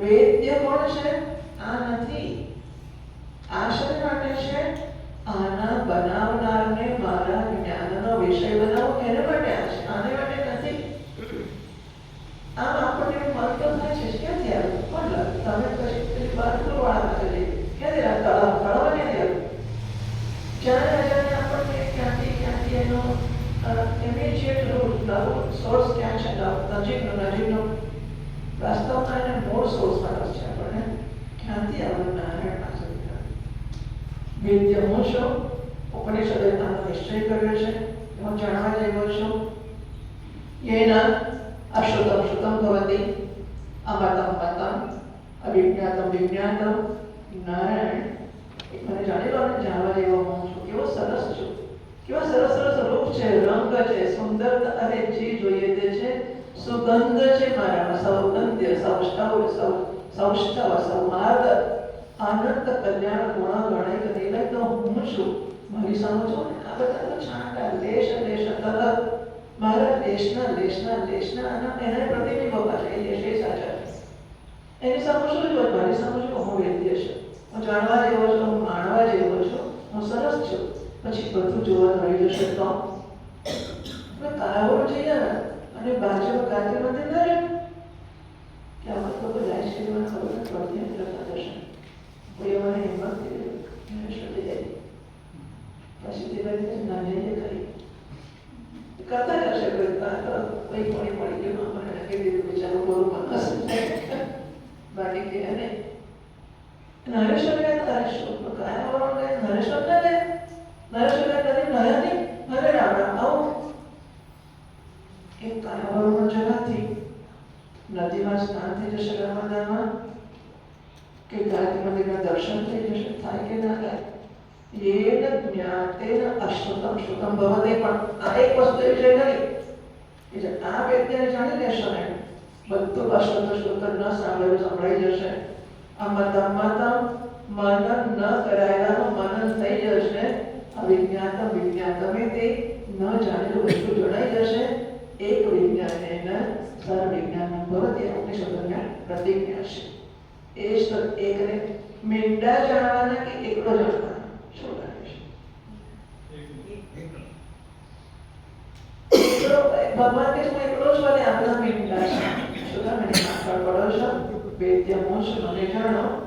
વેદ્ય કોણ છે? આ નથી. આ માટે છે? આના બનાવનારને મારા જ્ઞાનનો વિષય બનાવો. એને માટે આ છે? આને માટે નથી. આમ આપણને મન તો થાય છે. ક્યાંથી આવ્યું? પણ તમે પછી પેલી બારનું વાળા પાસે જઈએ ક્યાંથી આવ્યું તળાવ તળાવ ક્યાંથી આવ્યું? જ્યારે અજાણે આપણને ક્યાંથી ક્યાંથી એનો ઇમિડિયેટ રૂટ નવો સોર્સ ક્યાં છે? નજીકનો નજીકનો વાસ્તવમાં એને મૂળ સોર્સ આવે છે આપણને. ક્યાંથી આવ્યું નારાયણ પાસેથી વેદ્ય હું છું, ઉપનિષદે તારો નિશ્ચય કર્યો છે. હું જાણવા જેવો છું. યેના અશ્રુતમ શ્રુતમ ભવતી અમૃતમ મતમ, અવિજ્ઞાતમ વિજ્ઞાતમ, નારાયણ. મને જાણેલો અને જાણવા જેવો હું છું. કેવો સરસ છું. કેવો સરસ સરસ રૂપ છે, રંગ છે સુંદર અને જે જોઈએ તે છે. સુગંધ છે મારામાં સૌગંધ્ય, સૌષ્ઠવ, સૌ, સૌષ્ઠવ સૌમાર્ગ આનંદ, કલ્યાણ, ગુણ ગણિત નિલય તો હું છું. મારી સામે જો ને, આ બધા તો છાંટા લેશ લેશ તલક. મારા લેશના લેશના લેશના આના એના પ્રતિબિંબો કરે એ લેશ એ સાચા એની સામે શું જોયું મારી સામે જો હું વેદ્ય છું હું જાણવા જેવો છું, હું માણવા જેવો છું, હું સરસ છું. પછી બધું જોવા મળી જશે તો? ને અને બાજુ ગાતી મંદિર ન રહે કે આમાં તો કોઈ લાઈફ સ્ટાઈલમાં ખબર નથી પડતી એમ કરતા જશે કોઈ મને હિંમત દીધી શોધી જાય પછી તે બધી ના જઈએ ખરી કરતા જ હશે કોઈ આ તો કોઈ કોણી પડી ગયું મને નાખી દીધું બિચારું બોલું માણસ બાકી કે અને નરેશ્વર એ તળાવમાં જવાથી નદીમાં સ્નાન થઈ જશે નર્મદામાં? કે ગાયત્રી મંદિરના દર્શન થઈ જશે? થાય કે ના થાય? એને જ્ઞાતેન અશ્વતમ શ્રુતમ ભવતે પણ આ એક વસ્તુ એવી છે નહીં એટલે આ વ્યક્તિને જાણી લેશો ને બધું અશ્વત શ્રુત ન સાંભળેલું સંભળાઈ જશે. આ મતમ મતમ મનન ન કરાયેલાનું મનન થઈ જશે. અવિજ્ઞાતમ વિજ્ઞાતમે તે ન જાણેલું વસ્તુ જણાઈ જશે. એક વિજ્ઞાનેન સર્વ વિજ્ઞાન ભવતી ઉપનિષદોના પ્રતિજ્ઞા છે એ તો એકને મીંડા જાણવાના કે એકલો જાણવાના શું લાગે છે ભગવાન કૃષ્ણ એકલો છો અને આપણા મીંડા છે શું તમે પાછળ પડો છો વેદ્ય મોશ મને જાણો